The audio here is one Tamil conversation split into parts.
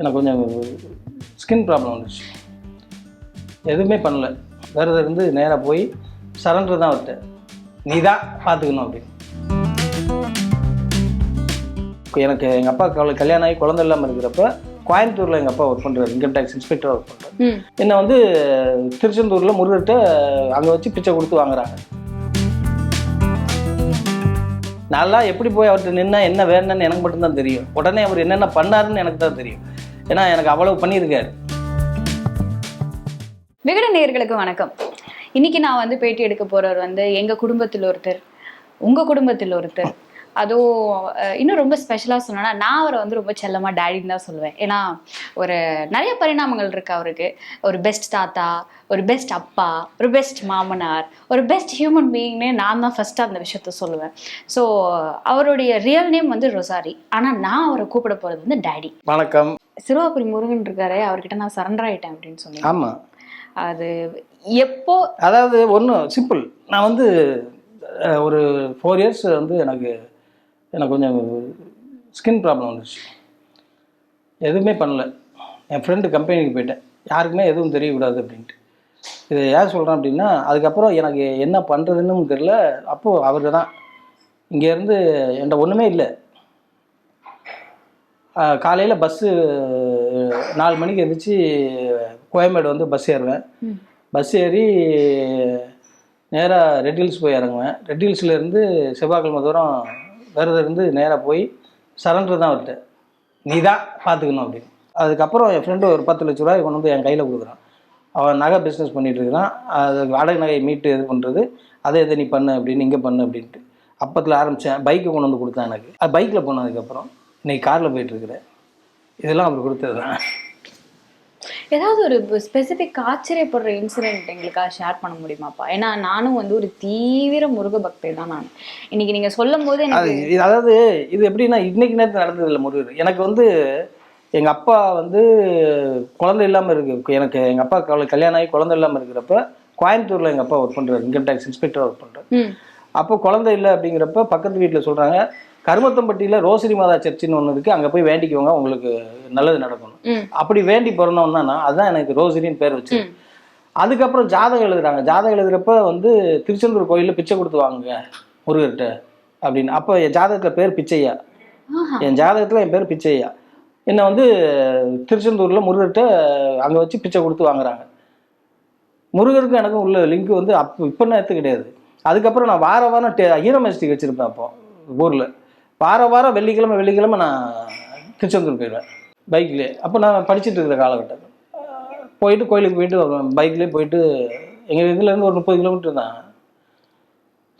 எனக்கு கொஞ்சம் ஸ்கின் ப்ராப்ளம் வந்துச்சு. எதுவுமே பண்ணல. விரதம் இருந்து நேராக போய் சரண்டர் தான் விட்டேன். நீ தான் பார்த்துக்கணும் அப்படின்னு. எனக்கு எங்கள் அப்பா கவலை கல்யாணம் ஆகி குழந்தை இல்லாமல் இருக்கிறப்ப கோயம்புத்தூரில் எங்கள் அப்பா ஒர்க் பண்ணுறாரு இன்கம் டேக்ஸ் இன்ஸ்பெக்டராக ஒர்க் பண்ணுறாரு என்னை வந்து திருச்செந்தூரில் முருகர்கிட்ட அங்கே வச்சு பிச்சை கொடுத்து வாங்குறாங்க. நல்லா எப்படி போய் அவர்கிட்ட நின்னா என்ன வேணும்னு எனக்கு மட்டும்தான் தெரியும். உடனே அவர் என்னென்ன பண்ணாருன்னு எனக்கு தான் தெரியும். ஏன்னா எனக்கு அவ்வளவு பண்ணியிருக்காரு. விகட நேயர்களுக்கு வணக்கம். இன்னைக்கு நான் வந்து பேட்டி எடுக்க போறவர் வந்து எங்க குடும்பத்தில் ஒருத்தர் உங்க குடும்பத்தில் ஒருத்தர். அதுவும் இன்னும் ரொம்ப ஸ்பெஷலாக சொன்னோன்னா நான் அவரை வந்து ரொம்ப செல்லமாக டேடின்னு தான் சொல்லுவேன். ஏன்னா ஒரு நிறைய பரிணாமங்கள் இருக்கு அவருக்கு. ஒரு பெஸ்ட் தாத்தா ஒரு பெஸ்ட் அப்பா ஒரு பெஸ்ட் மாமனார் ஒரு பெஸ்ட் ஹியூமன் பீயிங்னே நான் தான் ஃபர்ஸ்ட் அந்த விஷயத்த சொல்லுவேன். ஸோ அவருடைய ரியல் நேம் வந்து ரொசாரி. ஆனால் நான் அவரை கூப்பிட போகிறது வந்து டேடி வணக்கம். சிறுவாபுரி முருகன் இருக்காரே அவர்கிட்ட நான் சரண்டர் ஆயிட்டேன் அப்படின்னு சொன்னேன் ஆமாம் அது எப்போ அதாவது ஒன்றும் சிம்பிள் நான் வந்து ஒரு ஃபோர் இயர்ஸ் வந்து எனக்கு எனக்கு கொஞ்சம் ஸ்கின் ப்ராப்ளம் வந்துச்சு எதுவுமே பண்ணல. என் ஃப்ரெண்டு கம்பெனிக்கு போயிட்டேன். யாருக்குமே எதுவும் தெரியக்கூடாது அப்படின்ட்டு. இது ஏன் சொல்கிறேன் அப்படின்னா அதுக்கப்புறம் எனக்கு என்ன பண்ணுறதுன்னு தெரில அப்போது அவர் தான் இங்கேருந்து என்கிட்ட ஒன்றுமே இல்லை. காலையில் பஸ்ஸு நாலு மணிக்கு எழுந்திரிச்சு கோயம்பேடு வந்து பஸ் ஏறுவேன். பஸ் ஏறி நேராக ரெட் ஹில்ஸ் போய் இறங்குவேன். ரெட் ஹில்ஸ்லேருந்து செவ்வாய்க்கிழமை தூரம் விரதம் இருந்து நேராக போய் சரண்டர் தான் விட்டேன் நீ தான் பார்த்துக்கணும் அப்படின்னு. அதுக்கப்புறம் என் ஃப்ரெண்டு ஒரு பத்து லட்ச ரூபாய் கொண்டு வந்து என் கையில் கொடுக்குறான். அவன் நகை பிஸ்னஸ் பண்ணிட்டு இருக்கிறான். அது வாடகை நகையை மீட்டு இது பண்ணுறது அதை இதை நீ பண்ணு அப்படின்னு இங்கே பண்ணு அப்படின்ட்டு. அப்பத்தில் ஆரம்பித்தேன் பைக்கை கொண்டு வந்து கொடுத்தான் எனக்கு. அது பைக்கில் போனதுக்கப்புறம் இன்னைக்கு காரில் போயிட்டுருக்கிறேன் இதெல்லாம் அவர் கொடுத்தது தான் ஏதாவது ஒரு ஸ்பெசிபிக் ஆச்சரியப்படுற இன்சிடென்ட் எங்களுக்காக ஷேர் பண்ண முடியுமாப்பா? ஏன்னா நானும் வந்து ஒரு தீவிர முருக பக்தை தான் நான். இன்னைக்கு நீங்க சொல்லும் போது எனக்கு அதாவது இது எப்படின்னா இன்னைக்கு நேரத்தில் நடந்தது இல்லை முருகர். எனக்கு வந்து எங்கள் அப்பா வந்து குழந்தை இல்லாமல் இருக்கு. எனக்கு எங்கள் அப்பா கல்யாணம் ஆகி குழந்தை இல்லாமல் இருக்கிறப்ப கோயம்புத்தூரில் எங்கள் அப்பா ஒர்க் பண்ணுறாரு இன்கம் டேக்ஸ் இன்ஸ்பெக்டராக ஒர்க் பண்ணுறாரு அப்போ குழந்தை இல்லை அப்படிங்கிறப்ப பக்கத்து வீட்டில் சொல்கிறாங்க கருமத்தம்பட்டியில் ரோசரி மாதா சர்ச்சின்னு ஒன்று இருக்குது அங்கே போய் வேண்டிக்குவாங்க. உங்களுக்கு நல்லது நடக்கணும். அப்படி வேண்டி நான் அதுதான் எனக்கு ரோசரின்னு பேர் வச்சு. அதுக்கப்புறம் ஜாதகம் எழுதுறாங்க. ஜாதகம் எழுதுறப்ப வந்து திருச்செந்தூர் கோயிலில் பிச்சை கொடுத்து வாங்குங்க முருகர்கிட்ட அப்படின்னு. அப்போ என் ஜாதகத்தில் பேர் பிச்சையா. என் ஜாதகத்தில் என் பேர் பிச்சையா? என்னை வந்து திருச்செந்தூரில் முருகர்கிட்ட அங்கே வச்சு பிச்சை கொடுத்து வாங்குறாங்க. முருகருக்கும் எனக்கும் உள்ள லிங்க் வந்து அப்போ இப்போ நேரத்து கிடையாது. அதுக்கப்புறம் நான் வார வாரம் டே ஈரமஸ்டிக் வச்சுருப்பேன் அப்போ ஊரில். வார வாரம் வெள்ளிக்கிழமை வெள்ளிக்கிழமை நான் திருச்செந்தூர் போயிடுவேன் பைக்லேயே. அப்போ நான் படிச்சுட்டு இருக்கிற காலகட்டம். போயிட்டு கோயிலுக்கு போயிட்டு வருவேன் பைக்லேயே போயிட்டு எங்கள் இதுலேருந்து ஒரு முப்பது கிலோமீட்டர் தான்.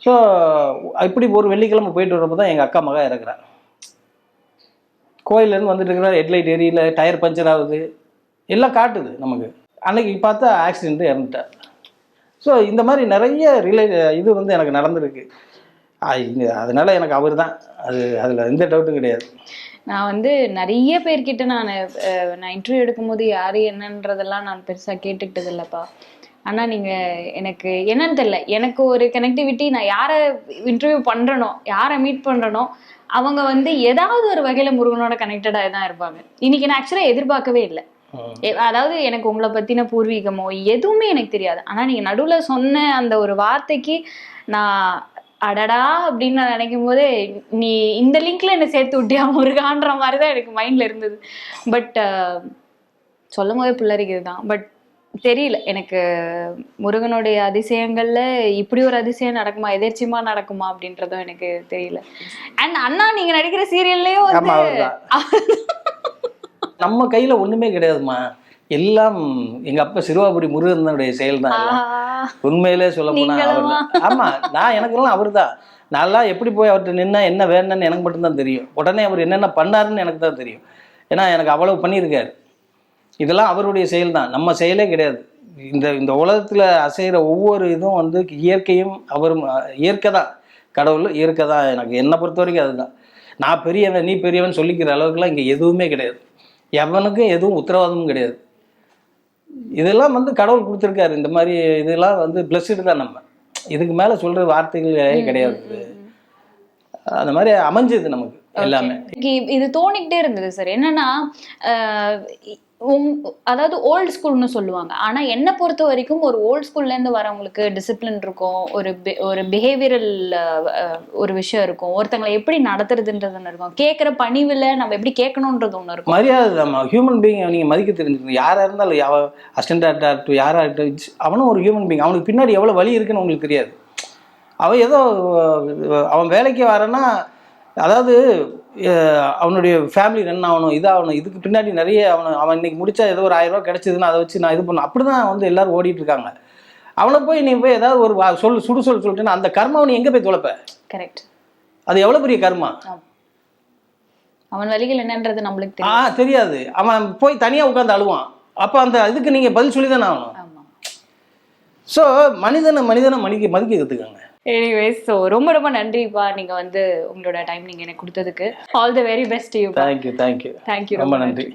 ஸோ இப்படி ஒரு வெள்ளிக்கிழமை போயிட்டு வரப்போ தான் எங்கள் அக்கா மகா இறக்குறேன் கோயிலேருந்து வந்துட்டு இருக்கிற ஹெட்லைட் எரியல டயர் பஞ்சர் ஆகுது. எல்லாம் காட்டுது நமக்கு. அன்னைக்கு பார்த்தா ஆக்சிடென்ட்டு இறந்துட்டேன் ஸோ இந்த மாதிரி நிறைய ரிலே இது வந்து எனக்கு நடந்திருக்கு. அதனால எனக்கு அவர் தான் அது அதில் எந்த டவுட்டும் கிடையாது. நான் வந்து நிறைய பேர்கிட்ட நான் நான் இன்டர்வியூ எடுக்கும்போது யாரு என்னன்றதெல்லாம் நான் பெருசா கேட்டுக்கிட்டது இல்லப்பா. ஆனா நீங்க எனக்கு என்னன்னு தெரியல. எனக்கு ஒரு கனெக்டிவிட்டி நான் யாரை இன்டர்வியூ பண்றனோ யாரை மீட் பண்றனோ அவங்க வந்து ஏதாவது ஒரு வகையில முருகனோட கனெக்டடா தான் இருப்பாங்க. இன்னைக்கு நான் ஆக்சுவலா எதிர்பார்க்கவே இல்லை. அதாவது எனக்கு உங்களை பத்தின பூர்வீகமோ எதுவுமே எனக்கு தெரியாது. ஆனா நீங்க நடுவுல சொன்ன அந்த ஒரு வார்த்தைக்கு நான் அடடா அப்படின்னு நான் நினைக்கும் போதே நீ இந்த லிங்க்ல என்ன சேர்த்து விட்டியா முருகான்ற மாதிரி தான் எனக்கு மைண்ட்ல இருந்தது. பட் சொல்லும் போதே புல்லரிக்குது தான். பட் தெரியல எனக்கு முருகனுடைய அதிசயங்கள்ல இப்படி ஒரு அதிசயம் நடக்குமா எதேர்ச்சியமா நடக்குமா அப்படின்றதும் எனக்கு தெரியல. அண்ட் அண்ணா நீங்க நடிக்கிற சீரியல்லையும் நம்ம கையில ஒண்ணுமே கிடையாதும்மா. எல்லாம் எங்க அப்பா சிறுவாபுரி முருகனுடைய செயல் தான் எல்லாம். உண்மையிலே சொல்ல போனா? அவர் ஆமா நான் எனக்கெல்லாம் அவர் தான் நான்லாம் எப்படி போய் அவர்கிட்ட நின்னா என்ன வேணும்னு எனக்கு மட்டும்தான் தெரியும். உடனே அவர் என்னென்ன பண்ணாருன்னு எனக்கு தான் தெரியும். ஏன்னா எனக்கு அவ்வளவு பண்ணியிருக்காரு. இதெல்லாம் அவருடைய செயல் தான் நம்ம செயலே கிடையாது. இந்த இந்த உலகத்துல அசைகிற ஒவ்வொரு இதுவும் வந்து இயற்கையும் அவரும் இயற்கை தான் கடவுள் இயற்கை தான் எனக்கு என்னை பொறுத்த வரைக்கும் அதுதான். நான் பெரியவன் நீ பெரியவன் சொல்லிக்கிற அளவுக்குலாம் இங்கே எதுவுமே கிடையாது. எவனுக்கும் எதுவும் உத்தரவாதமும் கிடையாது. இதெல்லாம் வந்து கடவுள் கொடுத்துருக்காரு. இந்த மாதிரி இதெல்லாம் வந்து பிளஸ்டு தான் நம்ம. இதுக்கு மேலே சொல்கிற வார்த்தைகளே கிடையாது. அந்த மாதிரி அமைஞ்சது நமக்கு எல்லாமே. இது தோணிக்கிட்டே இருந்தது சார். என்னன்னா அதாவது ஓல்டு ஸ்கூல்னு சொல்லுவாங்க. ஆனால் என்னை பொறுத்த வரைக்கும் ஒரு ஓல்டு ஸ்கூல்லேருந்து வரவங்களுக்கு டிசிப்ளின் இருக்கும் ஒரு ஒரு பிஹேவியரல் ஒரு விஷயம் இருக்கும். ஒருத்தங்களை எப்படி நடத்துறதுன்றது ஒன்று இருக்கும். கேட்குற பணிவில் நம்ம எப்படி கேட்கணுன்றது ஒன்று இருக்கும். மரியாதை தான் ஹியூமன் பீயிங் நீங்கள் மதிக்க தெரிஞ்சுக்கணும். யாராக இருந்தாலும் அவ அசிஸ்டன்ட் ஆகட்டும் யாராக இருக்கட்டும் அவனும் ஒரு ஹியூமன் பீயிங் அவனுக்கு பின்னாடி எவ்வளோ வலி இருக்குன்னு உங்களுக்கு தெரியாது. அவன் ஏதோ அவன் வேலைக்கு வரேன்னா அதாவது அவனுடைய ஃபேமிலி ரன் ஆகணும் இதாகணும் இதுக்கு பின்னாடி நிறைய அவன் அவன் இன்னைக்கு முடிச்சா ஏதோ ஒரு ஆயிரம் ரூபாய் கிடைச்சதுன்னா அதை வச்சு நான் இது பண்ண அப்படி தான் வந்து எல்லாரும் ஓடிட்டு இருக்காங்க. அவனை போய் நீ போய் ஏதாவது ஒரு சொல் சுடு சொல் சொல்லிட்டுன்னா அந்த கர்மாவை நீ எங்கே போய் தொலைப்ப கரெக்ட் அது எவ்வளோ பெரிய கர்மா? அவன் வழிகள் என்னன்றது நம்மளுக்கு ஆ தெரியாது. அவன் போய் தனியாக உட்காந்து அழுவான். அப்போ அந்த இதுக்கு நீங்கள் பதில் சொல்லி தானே ஆகணும் ஸோ மனிதனை மனிதனை மதிக்க மதிக்க கற்றுக்கங்க எனிவேஸ் ஸோ ரொம்ப ரொம்ப நன்றிப்பா நீங்க வந்து உங்களோட டைம் நீங்க எனக்கு கொடுத்ததுக்கு. All the very best you thank you thank you thank you ரொம்ப நன்றி.